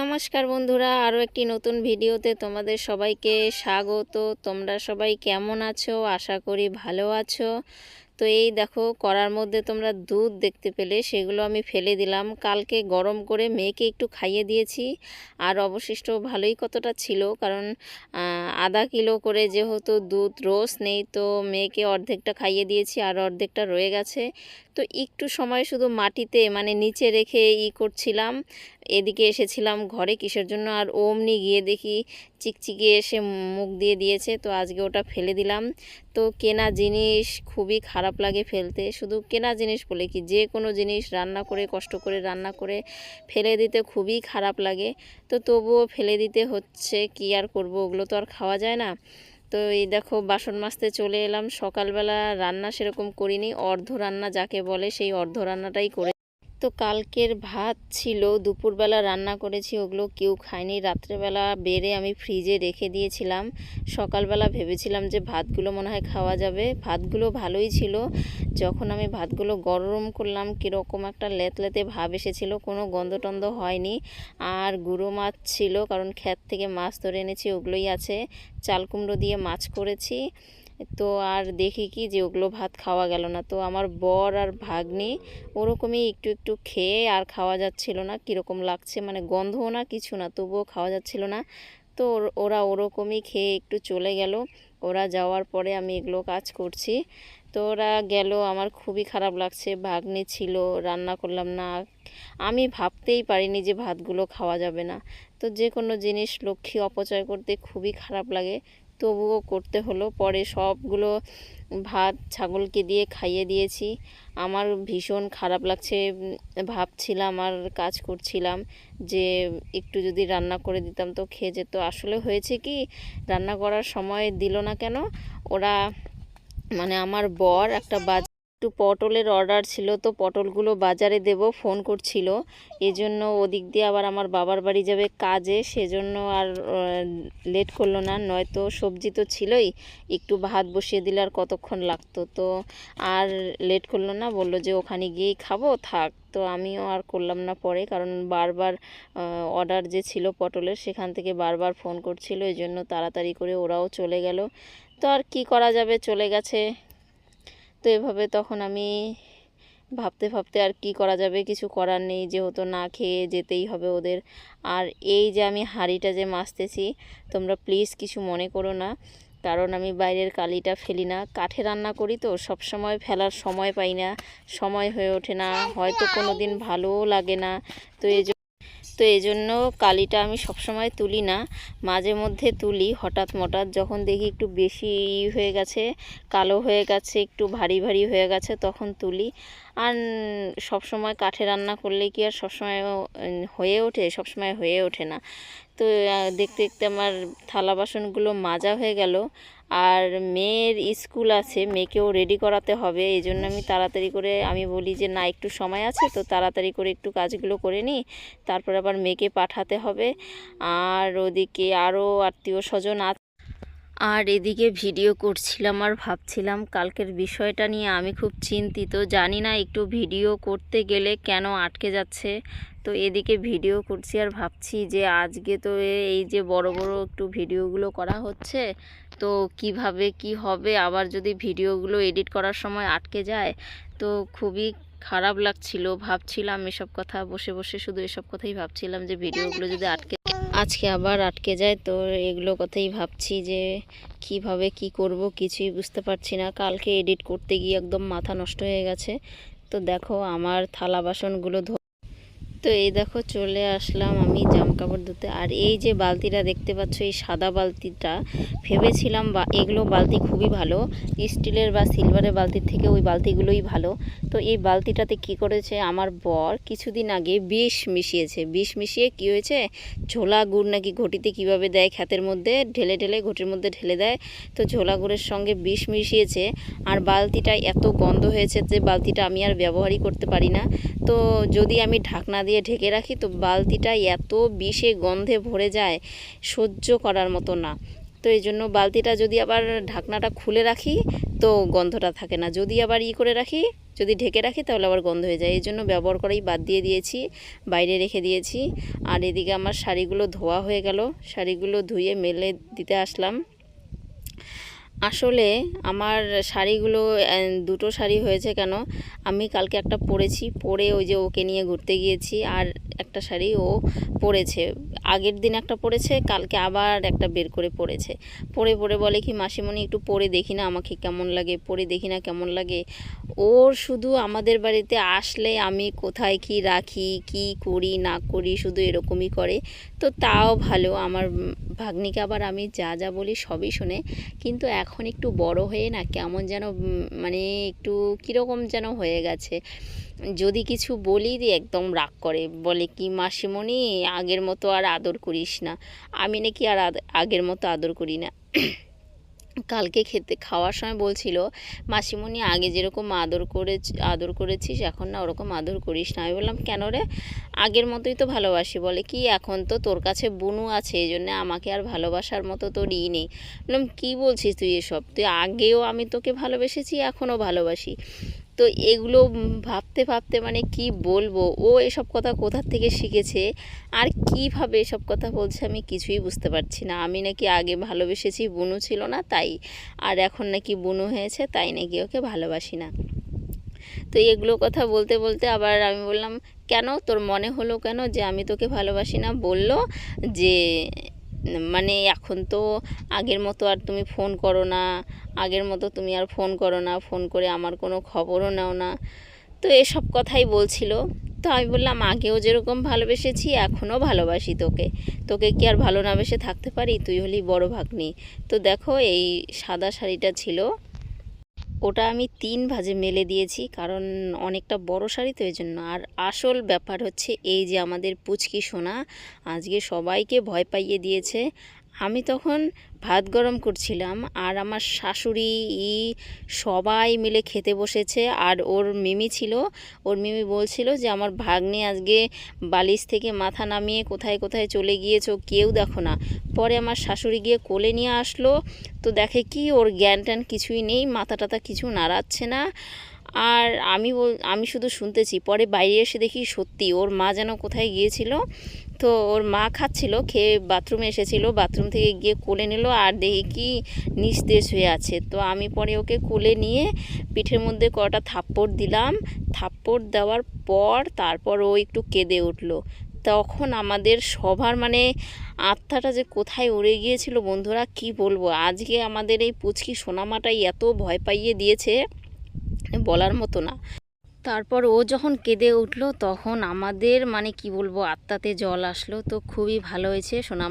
নমস্কার বন্ধুরা, আরও একটি নতুন ভিডিওতে তোমাদের সবাইকে স্বাগত। তোমরা সবাই কেমন আছো? আশা করি ভালো আছো। তো এই দেখো করার মধ্যে তোমরা দুধ দেখতে পেলে, সেগুলো আমি ফেলে দিলাম। কালকে গরম করে মেয়েকে একটু খাইয়ে দিয়েছি। আর অবশিষ্ট ভালোই কতটা ছিল, কারণ আধা কিলো করে যেহেতু দুধ রোজ নেই, তো মেয়েকে অর্ধেকটা খাইয়ে দিয়েছি, আর অর্ধেকটা রয়ে গেছে। তো একটু সময় শুধু মাটিতে মানে নিচে রেখে ই করছিলাম। এদিকে এসেছিলাম ঘরে কিসের জন্য, আর অমনি গিয়ে দেখি চিকচিকি এসে মুখ দিয়ে দিয়েছে, তো আজকে ওটা ফেলে দিলাম। তো কেনা জিনিস খুবই খারাপ লাগে ফেলতে, শুধু কেনা জিনিস বলে কি, যে কোনো জিনিস রান্না করে, কষ্ট করে রান্না করে ফেলে দিতে খুবই খারাপ লাগে। তো তবুও ফেলে দিতে হচ্ছে, কি আর করব, ওগুলো তো আর খাওয়া যায় না। তো এই দেখো বাসন মাজতে চলে এলাম। সকালবেলা রান্না সেরকম করিনি। অর্ধ রান্না যাকে বলে সেই অর্ধ রান্নাটাই করে তো কালকের ভাত ছিল, দুপুরবেলা রান্না করেছি, ওগুলো কেউ খায়নি। রাত্রেবেলা বেড়ে আমি ফ্রিজে রেখে দিয়েছিলাম। সকালবেলা ভেবেছিলাম যে ভাতগুলো মনে হয় খাওয়া যাবে। ভাতগুলো ভালোই ছিল। যখন আমি ভাতগুলো গরম করলাম, কীরকম একটা লেতলেতে ভাব এসেছিল, কোনো গন্ধ টন্ধ হয়নি। আর গুঁড়ো মাছ ছিল, কারণ ক্ষেত থেকে মাছ ধরে এনেছি, ওগুলোই আছে। চাল কুমড়ো দিয়ে মাছ করেছি। তো আর দেখি কি যে ওগুলো ভাত খাওয়া গেল না। তো আমার বর আর ভাগ্নি ওরকমই একটু একটু খেয়ে আর খাওয়া যাচ্ছিল না, কীরকম লাগছে মানে গন্ধও না, কিছু না, তবুও খাওয়া যাচ্ছিল না। তো ওর- ওরা ওরকমই খেয়ে একটু চলে গেল। ওরা যাওয়ার পরে আমি এগুলো কাজ করছি। তো ওরা গেল, আমার খুবই খারাপ লাগছে, ভাগ্নি ছিল, রান্না করলাম না। আমি ভাবতেই পারিনি যে ভাতগুলো খাওয়া যাবে না। তো যে কোনো জিনিস লক্ষ্মী অপচয় করতে খুবই খারাপ লাগে। তবুও করতে হলো। পরে সবগুলো ভাত, ছাগলকে দিয়ে খাইয়ে দিয়েছি। আমার ভীষণ খারাপ লাগছে ভাবছিলাম আর কাজ করছিলাম যে একটু যদি রান্না করে দিতাম তো খেয়ে যেত। আসলে হয়েছে কি, রান্না করার সময় দিল না কেন? ওরা মানে আমার বর একটা বাজ একটু পটলের অর্ডার ছিল, তো পটলগুলো বাজারে দেব ফোন করছিল। এজন্য ওদিক দিয়ে আবার আমার বাবার বাড়ি যাবে কাজে, সেজন্য আর লেট করল না। নয়তো সবজি তো ছিলই, একটু ভাত বসিয়ে দিলে আর কতক্ষণ লাগতো। তো আর লেট করল না, বলল যে ওখানে গিয়েই খাব, থাক। তো আমিও আর করলাম না পরে, কারণ বারবার অর্ডার যে ছিল পটলের, সেখান থেকে বারবার ফোন করছিল এই জন্য তাড়াতাড়ি করে ওরাও চলে গেল। তো আর কি করা যাবে, চলে গেছে। তো এভাবে তখন আমি ভাবতে ভাবতে আর কি করা যাবে? কিছু করার নেই, যেহেতু না খেয়ে যেতেই হবে ওদের। আর এই যে আমি হাঁড়িটা যে মাজতেছি, তোমরা প্লিজ কিছু মনে করো না। কারণ আমি বাইরের কালিটা ফেলি না। কাঠে রান্না করি তো সব সময় ফেলার সময় পাই না। সময় হয়ে ওঠে না। হয়তো কোনো দিন ভালোও লাগে না। তো এই তো এই জন্য কালিটা আমি সবসময় তুলি না। মাঝে মধ্যে তুলি, হঠাৎ মঠাৎ যখন দেখি একটু বেশি হয়ে গেছে, কালো হয়ে গেছে, একটু ভারী ভারী হয়ে গেছে, তখন তুলি। আর সব সময় কাঠে রান্না করলে কি আর সবসময় হয়ে ওঠে? সবসময় হয়ে ওঠে না। তো দেখতে দেখতে আমার থালা বাসনগুলো মাজা হয়ে গেল। আর মেয়ের স্কুল আছে, মেয়েকেও রেডি করাতে হবে। এই জন্য আমি তাড়াতাড়ি করে, আমি বলি যে, না, একটু সময় আছে, তো তাড়াতাড়ি করে একটু কাজগুলো করে নিই তারপর আবার মেয়েকে পাঠাতে হবে। আর ওদিকে আরও আত্মীয় স্বজন আর এদিকে ভিডিও করছিলাম আর ভাবছিলাম কালকের বিষয়টা নিয়ে আমি খুব চিন্তিত। জানি না একটু ভিডিও করতে গেলে কেন আটকে যাচ্ছে। তো এদিকে ভিডিও করছি আর ভাবছি যে আজকে তো এই যে বড় বড় একটু ভিডিওগুলো করা হচ্ছে, তো কীভাবে কি হবে? আবার যদি ভিডিওগুলো এডিট করার সময় আটকে যায়, তো খুবই খারাপ লাগছিল। ভাবছিলাম এসব কথা, বসে বসে শুধু এসব কথাই ভাবছিলাম যে ভিডিওগুলো যদি আটকে আজকে আবার আটকে যায়। তো এগুলো কথাই ভাবছি যে কীভাবে কি করব কিছুই বুঝতে পারছি না। কালকে এডিট করতে গিয়ে একদম মাথা নষ্ট হয়ে গেছে। তো দেখো আমার থালা বাসনগুলো তো এই দেখো চলে আসলাম আমি জামা কাপড় ধুতে। আর এই যে বালতিটা দেখতে পাচ্ছ, এই সাদা বালতিটা, ভেবেছিলাম বা এগুলো বালতি খুবই ভালো, স্টিলের বা সিলভারের বালতির থেকে ওই বালতিগুলোই ভালো। তো এই বালতিটাতে কি করেছে, আমার বর কিছুদিন আগে বিষ মিশিয়েছে। বিষ মিশিয়ে কি হয়েছে, ঝোলা গুড় নাকি ঘটিতে কীভাবে দেয় ক্ষেতের মধ্যে, ঢেলে ঢেলে ঘটির মধ্যে ঢেলে দেয়। তো ঝোলা গুড়ের সঙ্গে বিষ মিশিয়েছে, আর বালতিটা এত গন্ধ হয়েছে যে বালতিটা আমি আর ব্যবহারই করতে পারি না। তো যদি আমি ঢাকনা দিয়ে ঢেকে রাখি, তো বালতিটা এত বিষে গন্ধে ভরে যায়, সহ্য করার মতো না। তো এই জন্য বালতিটা যদি আবার ঢাকনাটা খুলে রাখি, তো গন্ধটা থাকে না। যদি আবার ই করে রাখি, যদি ঢেকে রাখি, তাহলে আবার গন্ধ হয়ে যায়। এই জন্য ব্যবহার করাই বাদ দিয়ে দিয়েছি, বাইরে রেখে দিয়েছি। আর এদিকে আমার শাড়িগুলো ধোয়া হয়ে গেল, শাড়িগুলো ধুয়ে মেলে দিতে আসলাম। আসলে আমার শাড়িগুলো দুটো শাড়ি হয়েছে কেন? আমি কালকে একটা পরেছি, পরে ওই যে ওকে নিয়ে ঘুরতে গিয়েছি, আর একটা শাড়ি ও পরেছে। আগের দিন একটা পড়েছে, কালকে আবার একটা বের করে পড়েছে। পড়ে পড়ে বলে কি, মাসিমণি, একটু পরে দেখি না, আমাকে কেমন লাগে পরে দেখি না কেমন লাগে। ওর শুধু আমাদের বাড়িতে আসলে আমি কোথায় কি রাখি, কি করি, না করি, শুধু এরকমই করে। তো তাও ভালো, আমার ভাগ্নিকে আবার আমি যা যা বলি সবই শোনে। কিন্তু এখন একটু বড় হয়ে না কেমন যেন মানে একটু কীরকম যেন হয়ে গেছে। যদি কিছু বলি একদম রাগ করে। বলে, কি মাসিমণি, আগের মতো আর আদর করিস না। আমি নাকি আর আগের মতো আদর করি না। কালকে খেতে, খাওয়ার সময় বলছিল, মাসিমণি, আগে যেরকম আদর করে আদর করেছিস, এখন না ওরকম আদর করিস না। আমি বললাম, কেন রে? আগের মতোই তো ভালোবাসি। বলে, কি, এখন তো তোর কাছে বুনু আছে এই জন্য আমাকে আর ভালোবাসার মতো তোর ই নেই। বললাম, কী বলছিস তুই এসব? তুই আগেও আমি তোকে ভালোবেসেছি, এখনও ভালোবাসি। তো এগুলো ভাবতে ভাবতে মানে কি বলব? ও এসব কথা কোথার থেকে শিখেছে? আর কীভাবে এসব কথা বলছে আমি কিছুই বুঝতে পারছি না। আমি নাকি আগে ভালোবেসেছি, বুনু ছিল না তাই। আর এখন নাকি বুনু হয়েছে, তাই নাকি ওকে ভালোবাসি না। তো এগুলো কথা বলতে বলতে আবার আমি বললাম, কেন? তোর মনে হলো কেন যে আমি তোকে ভালোবাসি না? বলল যে মানে এখন তো আগের মতো আর তুমি ফোন করো না। আগের মতো তুমি আর ফোন করো না। ফোন করে আমার কোনো খবরও নাও না। তো এসব কথাই বলছিল। তো আমি বললাম, আগেও যেরকম ভালোবেসেছি, এখনও ভালোবাসি তোকে। তোকে কি আর ভালো না বেসে থাকতে পারি? তুই হলি বড় ভাগ্নি। তো দেখো এই সাদা শাড়িটা ছিল। ওটা আমি তিন ভাজে মেলে দিয়েছি, কারণ অনেকটা বড় শাড়ি তো এই জন্য আর আসল ব্যাপার হচ্ছে এই যে আমাদের পুচকি সোনা, আজকে সবাইকে ভয় পাইয়ে দিয়েছে। আমি তখন ভাত গরম করছিলাম আর আমার শাশুড়ি, ই সবাই মিলে খেতে বসেছে আর ওর মিমি ছিল। ওর মিমি বলছিল যে, আমার ভাগ্নে আজকে বালিশ থেকে মাথা নামিয়ে কোথায় কোথায় চলে গিয়েছো কেউ দেখো না। পরে আমার শাশুড়ি গিয়ে কোলে নিয়ে আসলো। তো দেখে কি ওর জ্ঞান ট্যান কিছুই নেই, মাথা টাথা কিছু নাড়াচ্ছে না। আর আমি আমি শুধু শুনতেছি। পরে বাইরে এসে দেখি সত্যি ওর মা যেন কোথায় গিয়েছিল। তো ওর মা খাচ্ছিল, খেয়ে বাথরুমে এসেছিল, বাথরুম থেকে গিয়ে কোলে নিল আর দেখি কি নিস্তেজ হয়ে আছে। তো আমি পরে ওকে কোলে নিয়ে পিঠের মধ্যে কটা থাপ্পড় দিলাম। থাপ্পড় দেওয়ার পর তারপর ও একটু কেঁদে উঠল। তখন আমাদের সবার মানে আত্মাটা যে কোথায় উড়ে গিয়েছিল বন্ধুরা, কি বলব? আজকে আমাদের এই পুচকি সোনামাটাই এত ভয় পাইয়ে দিয়েছে বলার মতো না। তারপর ও যখন কেঁদে উঠল, তখন আমাদের মানে কি বলব, আত্মাতে জল আসলো। তো খুবই ভালো হয়েছে, সোনা